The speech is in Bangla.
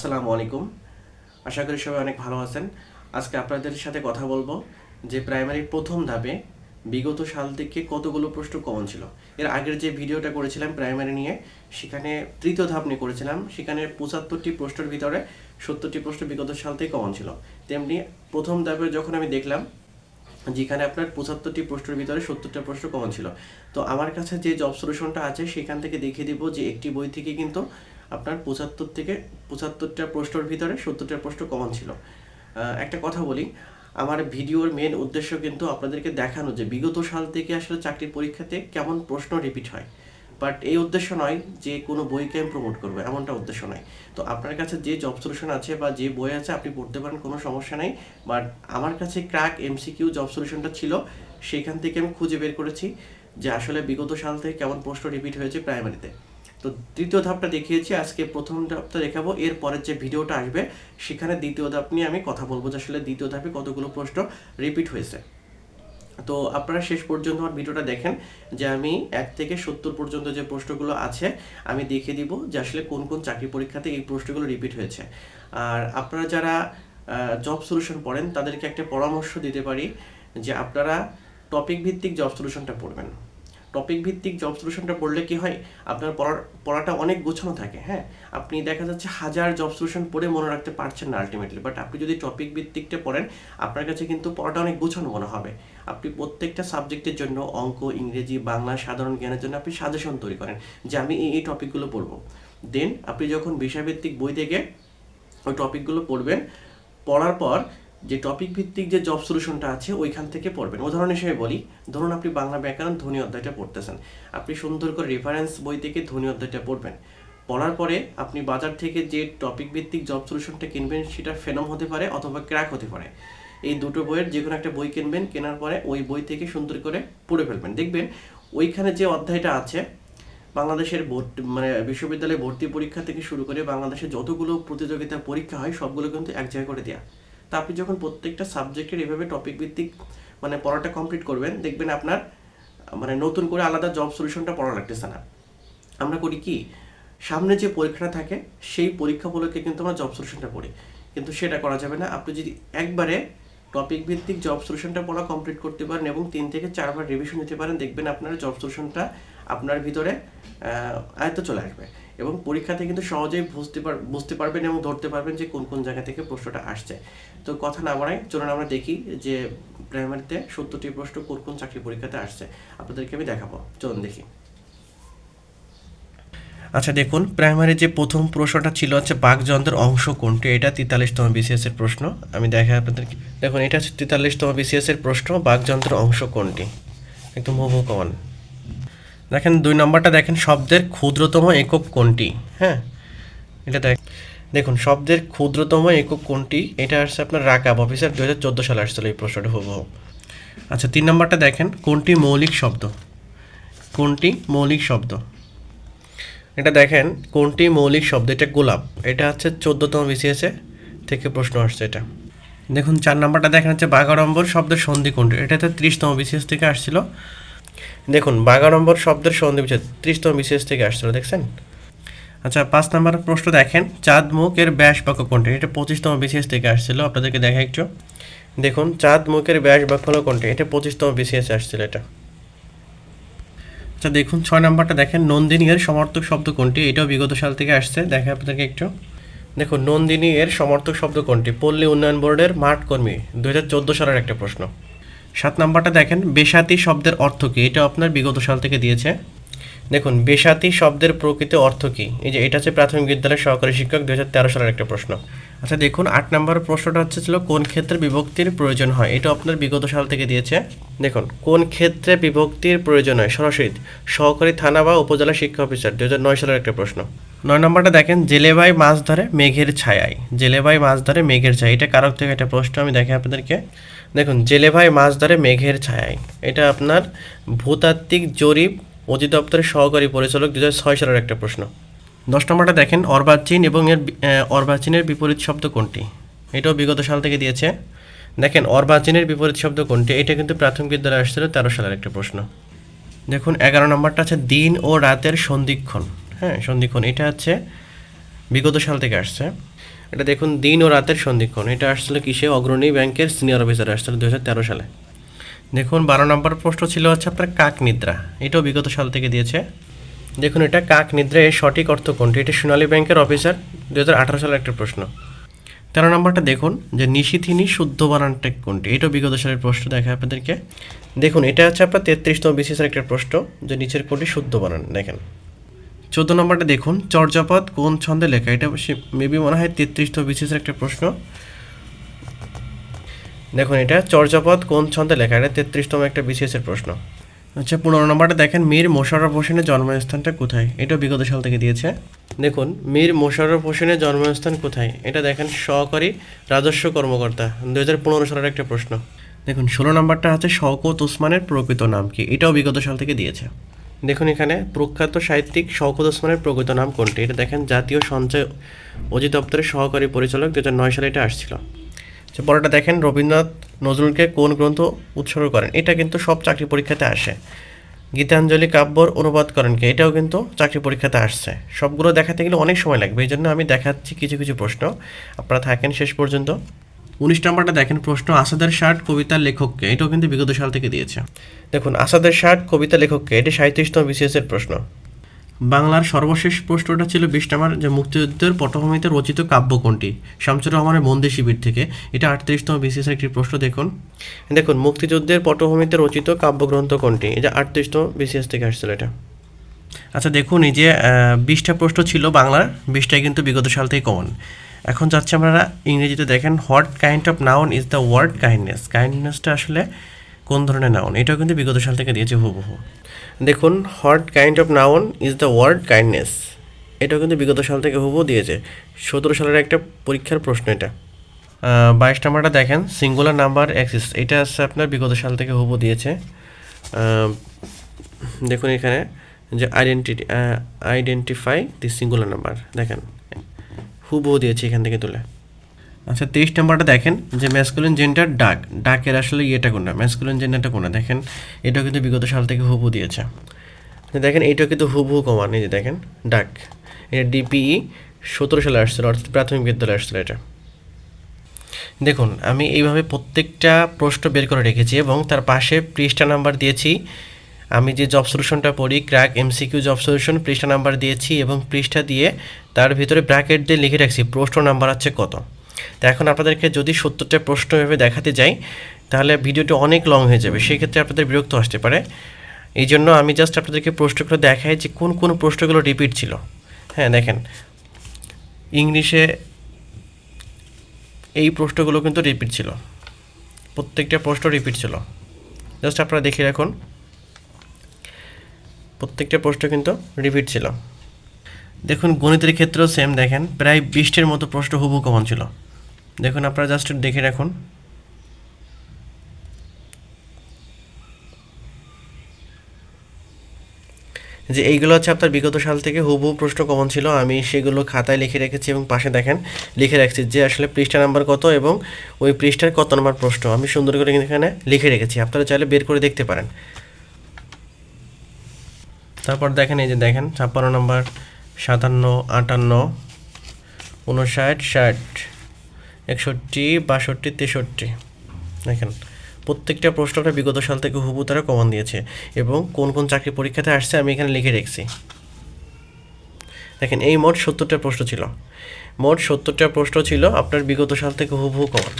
আসসালামু আলাইকুম। আশা করি সবাই অনেক ভালো আছেন। আজকে আপনাদের সাথে কথা বলব যে প্রাইমারি প্রথম ধাপে বিগত সাল থেকে কতগুলো প্রশ্ন কমন ছিল। এর আগের যে ভিডিওটা করেছিলাম প্রাইমারি নিয়ে, সেখানে তৃতীয় ধাপ নিয়ে করেছিলাম। সেখানে পঁচাত্তরটি প্রশ্নের ভিতরে সত্তরটি প্রশ্ন বিগত সাল থেকে কমন ছিল। তেমনি প্রথম ধাপে যখন আমি দেখলাম যেখানে আপনার পঁচাত্তরটি প্রশ্নের ভিতরে সত্তরটা প্রশ্ন কমন ছিল। তো আমার কাছে যে জব সলিউশনটা আছে, সেখান থেকে দেখিয়ে দিব যে একটি বই থেকে কিন্তু আপনার পঁচাত্তর থেকে পঁচাত্তরটা প্রশ্নের ভিতরে সত্তরটা প্রশ্ন কমন ছিল। একটা কথা বলি, আমার ভিডিওর মেন উদ্দেশ্য কিন্তু আপনাদেরকে দেখানো যে বিগত সাল থেকে আসলে চাকরির পরীক্ষাতে কেমন প্রশ্ন রিপিট হয়। বাট এই উদ্দেশ্য নয় যে কোনো বইকে আমি প্রমোট করব, এমনটা উদ্দেশ্য নয়। তো আপনার কাছে যে জব সলিউশন আছে বা যে বই আছে আপনি পড়তে পারেন, কোনো সমস্যা নেই। বাট আমার কাছে ক্র্যাক এমসিকিউ জব সলিউশনটা ছিল সেখান থেকে আমি খুঁজে বের করেছি যে আসলে বিগত সাল থেকে কেমন প্রশ্ন রিপিট হয়েছে প্রাইমারিতে তো দ্বিতীয় ধাপটা দেখিয়েছি, আজকে প্রথম ধাপটা দেখাবো এর পরের যে ভিডিওটা আসবে, সেখানে দ্বিতীয় ধাপ নিয়ে আমি কথা বলব যে আসলে দ্বিতীয় ধাপে কতগুলো প্রশ্ন রিপিট হয়েছে। তো আপনারা শেষ পর্যন্ত আমার ভিডিওটা দেখেন যে আমি এক থেকে সত্তর পর্যন্ত যে প্রশ্নগুলো আছে, আমি দেখিয়ে দিব যে আসলে কোন কোন চাকরি পরীক্ষাতে এই প্রশ্নগুলো রিপিট হয়েছে। আর আপনারা যারা জব সলিউশন পড়েন, তাদেরকে একটা পরামর্শ দিতে পারি যে আপনারা টপিক ভিত্তিক জব সলিউশনটা পড়বেন। টপিক ভিত্তিক জব সলিউশনটা পড়লে কি হয়? আপনার পড়ার, পড়াটা অনেক গোছানো থাকে হ্যাঁ? আপনি দেখা যাচ্ছে হাজার জব সলিউশন পড়ে মনে রাখতে পারছেন না আলটিমেটলি বাট আপনি যদি টপিক ভিত্তিকটা পড়েন, আপনার কাছে কিন্তু পড়াটা অনেক গোছানো মনে হবে। আপনি প্রত্যেকটা সাবজেক্টের জন্য অঙ্ক, ইংরেজি, বাংলা, সাধারণ জ্ঞানের জন্য আপনি সাজেশন তৈরি করেন যে আমি এই এই টপিকগুলো পড়ব। দেন আপনি যখন বিষয়ভিত্তিক বই থেকে ওই টপিকগুলো পড়বেন, পড়ার পর যে টপিক ভিত্তিক যে জব সলিউশনটা আছে, ওইখান থেকে পড়বেন। উদাহরণ হিসেবে বলি, ধরুন আপনি বাংলা ব্যাকরণ ধ্বনি অধ্যায়টা পড়তেছেন। আপনি সুন্দর করে রেফারেন্স বই থেকে ধ্বনি অধ্যায়টা পড়বেন। পড়ার পরে আপনি বাজার থেকে যে টপিক ভিত্তিক জব সলিউশনটা কিনবেন, সেটা ফেনম হতে পারে অথবা ক্র্যাক হতে পারে। এই দুটো বইয়ের যে কোনো একটা বই কিনবেন, কেনার পরে ওই বই থেকে সুন্দর করে পড়ে ফেলবেন। দেখবেন, ওইখানে যে অধ্যায়টা আছে, বাংলাদেশের ভর্তি মানে বিশ্ববিদ্যালয়ে ভর্তি পরীক্ষা থেকে শুরু করে বাংলাদেশে যতগুলো প্রতিযোগিতা পরীক্ষা হয়, সবগুলো কিন্তু এক জায়গায় করে দেওয়া তা আপনি যখন প্রত্যেকটা সাবজেক্টের এভাবে টপিক ভিত্তিক মানে পড়াটা কমপ্লিট করবেন, দেখবেন আপনার মানে নতুন করে আলাদা জব সলিউশনটা পড়া লাগতেছে না। আমরা করি কি, সামনে যে পরীক্ষাটা থাকে, সেই পরীক্ষা উপলক্ষে কিন্তু আমরা জব সলিউশনটা পড়ি। কিন্তু সেটা করা যাবে না। আপনি যদি একবারে টপিক ভিত্তিক জব সলিউশনটা পড়া কমপ্লিট করতে পারেন এবং তিন থেকে চারবার রিভিশন দিতে পারেন, দেখবেন আপনার জব সলিউশনটা আপনার ভিতরে আয়ত্ত চলে আসবে। এবং পরীক্ষাতে কিন্তু সহজেই বুঝতে পার বুঝতে পারবেন এবং ধরতে পারবেন যে কোন কোন জায়গা থেকে প্রশ্নটা আসছে। তো কথা না বাড়াই, চলুন আমরা দেখি যে প্রাইমারিতে সত্তরটি প্রশ্ন কোন কোন চাকরি পরীক্ষাতে আসছে। আপনাদেরকে আমি দেখাবো। চলুন দেখি। আচ্ছা দেখুন প্রাইমারি যে প্রথম প্রশ্নটা ছিল হচ্ছে বাঘযন্ত্রের অংশ কোনটি? এটা তেতাল্লিশতম বিসিএস এর প্রশ্ন। আমি দেখাই আপনাদেরকে। দেখুন, এটা হচ্ছে তেতাল্লিশতম বিসিএস এর প্রশ্ন বাঘযন্ত্রের অংশ কোনটি? একদম হুবহু কমন দেখেন দুই নম্বরটা দেখেন, শব্দের ক্ষুদ্রতম একক কোনটি? হ্যাঁ এটা দেখ দেখুন, শব্দের ক্ষুদ্রতম একক কোনটি? এটা আসছে আপনার রাকাব, অফিসার দু হাজার চোদ্দ সালে আসছিল এই প্রশ্নটা হুবহু। আচ্ছা তিন নম্বরটা দেখেন, কোনটি মৌলিক শব্দ? কোনটি মৌলিক শব্দ? এটা দেখেন, কোনটি মৌলিক শব্দ? এটা গোলাপ। এটা হচ্ছে চোদ্দতম বিসিএসে থেকে প্রশ্ন আসছে এটা। দেখুন, চার নম্বরটা দেখেন হচ্ছে বাগাড়ম্বর শব্দের সন্ধি কোনটি? এটা হচ্ছে ত্রিশতম বিসিএস থেকে আসছিল। দেখুন বাগাড়ম্বর শব্দের সন্ধি বিচ্ছেদ ত্রিশতম বিশেষ থেকে আসছিল, দেখছেন? আচ্ছা পাঁচ নম্বর প্রশ্ন দেখেন চাঁদ মুখের ব্যাস বাক্য কোনটি? এটা পঁচিশতম বিসিএস থেকে আসছিল, আপনাদেরকে দেখা একটু। দেখুন চাঁদ মুখের ব্যাস বাক্য হলো কোনটি? এটা পঁচিশতম বিসিএস আসছিল, এটা। আচ্ছা দেখুন, ছয় নম্বরটা দেখেন নন্দিনী এর সমর্থক শব্দ কোনটি? এটাও বিগত সাল থেকে আসছে দেখে আপনাদেরকে একটু। দেখুন নন্দিনী এর সমর্থক শব্দ কোনটি? পল্লী উন্নয়ন বোর্ডের মাঠ কর্মী দু হাজার চোদ্দ সালের একটা প্রশ্ন। সাত নাম্বারটা দেখেন, বেসাতি শব্দের অর্থ কী? এটা আপনার বিগত সাল থেকে দিয়েছে। দেখুন, বেসাতি শব্দের প্রকৃত অর্থ কী? এই যে, এটা হচ্ছে প্রাথমিক বিদ্যালয়ের সহকারী শিক্ষক দু হাজার তেরো সালের একটা প্রশ্ন। আচ্ছা দেখুন, আট নম্বর প্রশ্নটা হচ্ছে ছিল, কোন ক্ষেত্রে বিভক্তির প্রয়োজন হয়? এটা আপনার বিগত সাল থেকে দিয়েছে। দেখুন, কোন ক্ষেত্রে বিভক্তির প্রয়োজন হয়? সরাসরি, সহকারী থানা বা উপজেলা শিক্ষা অফিসার দু হাজার নয় সালের একটা প্রশ্ন। নয় নম্বরটা দেখেন জেলেভাই মাছ ধরে মেঘের ছায়ায়। জেলেভাই মাছ ধরে মেঘের ছায়া এটা কারক থেকে একটা প্রশ্ন, আমি দেখি আপনাদেরকে। দেখুন জেলেভাই মাছ ধরে মেঘের ছায়ায়। এটা আপনার ভূতাত্ত্বিক জরিপ অধিদপ্তরের সহকারী পরিচালক দু হাজার ছয় সালের একটা প্রশ্ন। দশ নম্বরটা দেখেন, অর্বাচীন এবং এর অর্বাচীনের বিপরীত শব্দ কোনটি? এটাও বিগত সাল থেকে দিয়েছে। দেখেন, অর্বাচীনের বিপরীত শব্দ কোনটি? এটা কিন্তু প্রাথমিক বিদ্যালয়ে আসছিল তেরো সালের একটা প্রশ্ন। দেখুন, এগারো নম্বরটা আছে দিন ও রাতের সন্ধিক্ষণ। হ্যাঁ সন্ধিক্ষণ, এটা হচ্ছে বিগত সাল থেকে আসছে। এটা দেখুন, দিন ও রাতের সন্ধিক্ষণ, এটা আসছিল কিসে? অগ্রণী ব্যাংকের সিনিয়র অফিসার আসছিল দু তেরো সালে। দেখুন, বারো নম্বর প্রশ্ন ছিল হচ্ছে আপনার কাক নিদ্রা, এটাও বিগত সাল থেকে দিয়েছে। দেখুন, এটা কাক নিদ্রা এর সঠিক অর্থ কোনটি? এটা সোনালী ব্যাংকের অফিসার দু হাজার আঠারো সালের একটা প্রশ্ন। তেরো নম্বরটা দেখুন, যে নিশিথিনী শুদ্ধ বানানটা কোনটি? এটাও বিগত সালের প্রশ্ন দেখা আপনাদেরকে। দেখুন, এটা হচ্ছে আপনার তেত্রিশতম বিশেষের একটা প্রশ্ন, যে নিচের কোনটি শুদ্ধ বানান, দেখেন। চোদ্দ নম্বরটা দেখুন, চর্যাপদ কোন ছন্দে লেখা? এটা মেবি মনে হয় তেত্রিশতম বিশেষের একটা প্রশ্ন। দেখুন, এটা চর্যাপদ কোন ছন্দে লেখা? এটা তেত্রিশতম একটা বিশেষের প্রশ্ন। আচ্ছা পনেরো নম্বরটা দেখেন, মীর মোশাররফ হোসেনের জন্মস্থানটা কোথায়? এটাও বিগত সাল থেকে দিয়েছে। দেখুন, মীর মোশাররফ হোসেনের জন্মস্থান কোথায়? এটা দেখেন সহকারী রাজস্ব কর্মকর্তা দু হাজার পনেরো সালের একটা প্রশ্ন। দেখুন, ষোলো নম্বরটা হচ্ছে শওকত ওসমানের প্রকৃত নাম কি? এটাও বিগত সাল থেকে দিয়েছে। দেখুন এখানে, প্রখ্যাত সাহিত্যিক শওকত ওসমানের প্রকৃত নাম কোনটি? এটা দেখেন, জাতীয় সঞ্চয় অধিদপ্তরের সহকারী পরিচালক দু হাজার নয় সালে এটা আসছিল। আচ্ছা পরেরটা দেখেন, রবীন্দ্রনাথ নজরুলকে কোন গ্রন্থ উৎসর্গ করেন? এটা কিন্তু সব চাকরি পরীক্ষাতে আসে। গীতাঞ্জলি কাব্যর অনুবাদ করেন কে? এটাও কিন্তু চাকরি পরীক্ষাতে আসছে। সবগুলো দেখাতে গেলে অনেক সময় লাগবে। এই জন্য আমি দেখাচ্ছি কিছু কিছু প্রশ্ন। আপনারা থাকেন শেষ পর্যন্ত। উনিশ নম্বরটা দেখেন, প্রশ্ন, আসাদের ষাট, কবিতার লেখককে এটাও কিন্তু বিগত সাল থেকে দিয়েছে। দেখুন, আসাদের ষাট, কবিতা লেখককে এটি সাঁত্রিশতম বিশেষের প্রশ্ন। বাংলার সর্বশেষ প্রশ্নটা ছিল বিশ নম্বর যে মুক্তিযুদ্ধের পটভূমিতে রচিত কাব্য কোনটি? শামসুর রহমানের বন্দি শিবির থেকে। এটা আটত্রিশতম বিসিএসের একটি প্রশ্ন দেখুন। দেখুন মুক্তিযুদ্ধের পটভূমিতে রচিত কাব্যগ্রন্থ কোনটি? এটা আটত্রিশতম বিসিএস থেকে আসছিল এটা। আচ্ছা দেখুন এই যে বিশটা প্রশ্ন ছিল বাংলার বিশটাই কিন্তু বিগত সাল থেকে কমন এখন যাচ্ছে আমরা ইংরেজিতে দেখেন what kind of noun is the word kindness কাইন্ডনেসটা আসলে কোন ধরনের নাউন এটাও কিন্তু বিগত সাল থেকে দিয়েছে হুবহু। দেখুন what kind of noun is the word kindness এটাও কিন্তু বিগত সাল থেকে হুবহু দিয়েছে। সতেরো সালের একটা পরীক্ষার প্রশ্ন এটা। বাইশ নাম্বারটা দেখেন সিঙ্গুলার নাম্বার অ্যাক্সিস এটা আছে আপনার বিগত সাল থেকে হুবহু দিয়েছে। দেখুন এখানে যে identi identify the singular number দেখেন, হুবহু দিয়েছে এখান থেকে তুলে। আচ্ছা তেইশ নাম্বারটা দেখেন যে ম্যাসকুলিন জেন্ডার ডাক। ডাকের আসলে ইয়েটা কোনটা? ম্যাসকুলিন জেন্ডারটা কোনটা? দেখেন এটা কিন্তু বিগত সাল থেকে হুবহু দিয়েছে। দেখেন এইটাও কিন্তু হুবহু কমান। এই যে দেখেন, ডাক। এটা ডিপিই সতেরো সালে আসছিল, অর্থাৎ প্রাথমিক বিদ্যালয়ে আসছিল এটা। দেখুন, আমি এইভাবে প্রত্যেকটা প্রশ্ন বের করে রেখেছি এবং তার পাশে পৃষ্ঠা নাম্বার দিয়েছি। আমি যে জব সলিউশনটা পড়ি ক্র্যাক এমসিকিউ জব সলিউশন পৃষ্ঠা নাম্বার দিয়েছি এবং পৃষ্ঠা দিয়ে তার ভিতরে ব্র্যাকেট দিয়ে লিখে রাখছি, প্রশ্ন নাম্বার আছে কত? তো এখন আপনাদেরকে যদি সত্তরটা প্রশ্ন এভাবে দেখাতে যাই, তাহলে ভিডিওটি অনেক লং হয়ে যাবে। সেই ক্ষেত্রে আপনাদের বিরক্ত আসতে পারে। এই জন্য আমি জাস্ট আপনাদেরকে প্রশ্নগুলো দেখাই যে কোন কোন প্রশ্নগুলো রিপিট ছিল। হ্যাঁ দেখেন। ইংলিশে এই প্রশ্নগুলো কিন্তু রিপিট ছিল। প্রত্যেকটা প্রশ্ন রিপিট ছিল। জাস্ট আপনারা দেখে রাখুন। প্রত্যেকটা প্রশ্ন কিন্তু রিপিট ছিল। দেখুন, গণিতের ক্ষেত্রেও সেম দেখেন। প্রায় বিশটির মতো প্রশ্ন হুবু কমন ছিল। দেখুন, আপনারা জাস্ট দেখে রাখুন। যে এইগুলো হচ্ছে আপনার বিগত সাল থেকে হুবহু প্রশ্ন কমন ছিল। আমি সেগুলো খাতায় লিখে রেখেছি এবং পাশে দেখেন, লিখে রাখছি যে আসলে পৃষ্ঠা নাম্বার কত এবং ওই পৃষ্ঠার কত নম্বর প্রশ্ন। আমি সুন্দর করে এখানে লিখে রেখেছি। আপনারা চাইলে বের করে দেখতে পারেন। তারপর দেখেন, এই যে দেখেন, ছাপ্পান্ন নম্বর সাতান্ন, আটান্ন, উনষাট, ষাট। একষট্টি, বাষট্টি, তেষট্টি। দেখেন, প্রত্যেকটা প্রশ্ন আপনার বিগত সাল থেকে হুবু তারা কমন দিয়েছে এবং কোন কোন চাকরি পরীক্ষাতে আসছে আমি এখানে লিখে রেখেছি। দেখেন, এই মোট সত্তরটা প্রশ্ন ছিল। মোট সত্তরটা প্রশ্ন ছিল আপনার বিগত সাল থেকে হুবহু কমন